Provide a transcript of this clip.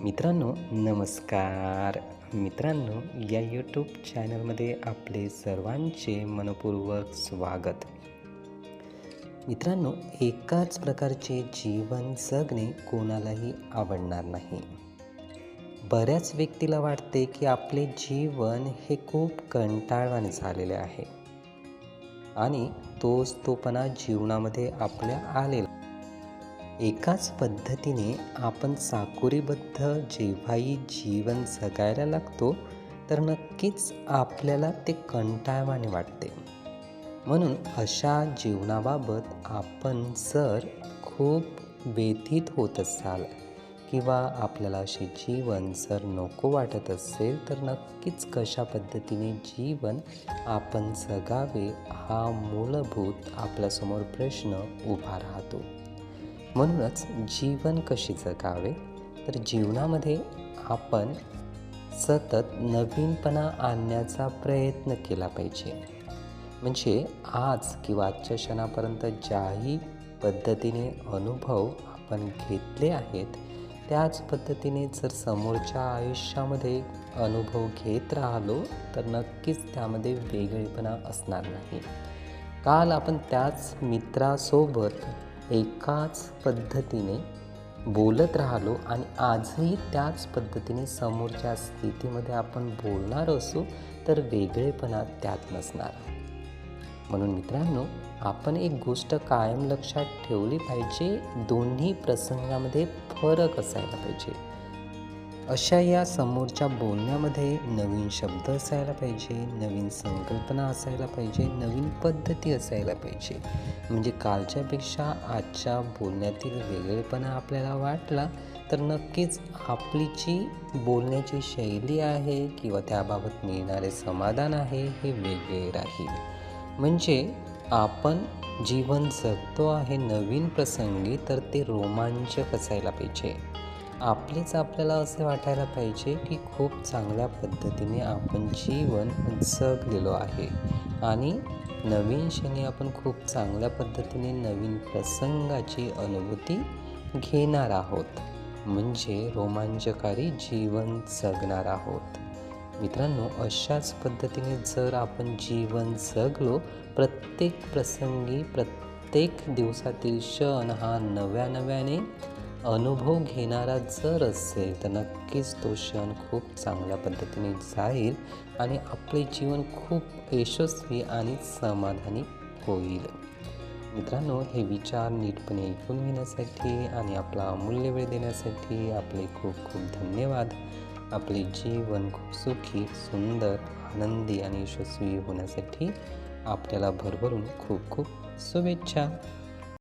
मित्रांनो नमस्कार. मित्रांनो या यूट्यूब चॅनलमध्ये आपले सर्वांचे मनपूर्वक स्वागत. मित्रांनो एकाच प्रकारचे जीवन जगणे कोणालाही आवडणार नाही. बऱ्याच व्यक्तीला वाटते की आपले जीवन हे खूप कंटाळवाने झालेले आहे. आणि तोच तोपणा जीवनामध्ये आपल्या आलेला एकाच पद्धतीने आपण चाकोरीबद्ध जेव्हाही जीवन जगायला लागतो तर नक्कीच आपल्याला ते कंटाळवाणे वाटते. म्हणून अशा जीवनाबाबत आपण जर खूप व्यथित होत असाल किंवा आपल्याला असे जीवन जर नको वाटत असेल तर नक्कीच कशा पद्धतीने जीवन आपण जगावे हा मूलभूत आपल्यासमोर प्रश्न उभा राहतो. म्हणूनच जीवन कसे जगावे? तर जीवनामध्ये आपण सतत नवीनपणा आणण्याचा प्रयत्न केला पाहिजे. म्हणजे आज किंवा आजच्या क्षणापर्यंत ज्याही पद्धतीने अनुभव आपण घेतले आहेत त्याच पद्धतीने जर समोरच्या आयुष्यामध्ये अनुभव घेत राहिलो तर नक्कीच त्यामध्ये वेगळेपणा असणार नाही. काल आपण त्याच मित्रासोबत एकाच पद्धतीने बोलत राहिलो आणि आजही त्याच पद्धतीने समोरच्या स्थितीमध्ये आपण बोलणार असू तर वेगळेपणा त्यात नसणार. म्हणून मित्रांनो आपण एक गोष्ट कायम लक्षात ठेवली पाहिजे दोन्ही प्रसंगामध्ये फरक असायला पाहिजे. अशा या समोरच्या बोलण्यामध्ये नवीन शब्द असायला पाहिजे नवीन संकल्पना असायला पाहिजे नवीन पद्धती असायला पाहिजे. म्हणजे कालच्यापेक्षा आजच्या बोलण्यातील वेगळेपणा आपल्याला वाटला तर नक्कीच आपली जी बोलण्याची शैली आहे किंवा त्याबाबत मिळणारे समाधान आहे हे वेगळे राहील. म्हणजे आपण जीवन जगतो आहे नवीन प्रसंगी तर ते रोमांचक असायला पाहिजे. आपलेच आपल्याला असे वाटायला पाहिजे की खूप चांगल्या पद्धतीने आपण जीवन जगलेलो आहे. आणि नवीन क्षणी आपण खूप चांगल्या पद्धतीने नवीन प्रसंगाची अनुभूती घेणार आहोत. म्हणजे रोमांचकारी जीवन जगणार आहोत. मित्रांनो अशाच पद्धतीने जर आपण जीवन जगलो प्रत्येक प्रसंगी प्रत्येक दिवसातील क्षण हा नव्या नव्याने अनुभव घेणारा जर असेल तर नक्कीच तो क्षण खूप चांगल्या पद्धतीने जाईल आणि आपले जीवन खूप यशस्वी आणि समाधानी होईल. मित्रांनो हे विचार नीटपणे ऐकून घेण्यासाठी आणि आपला अमूल्य वेळ देण्यासाठी आपले खूप खूप धन्यवाद. आपले जीवन खूप सुखी सुंदर आनंदी आणि यशस्वी होण्यासाठी आपल्याला भरभरून खूप खूप शुभेच्छा.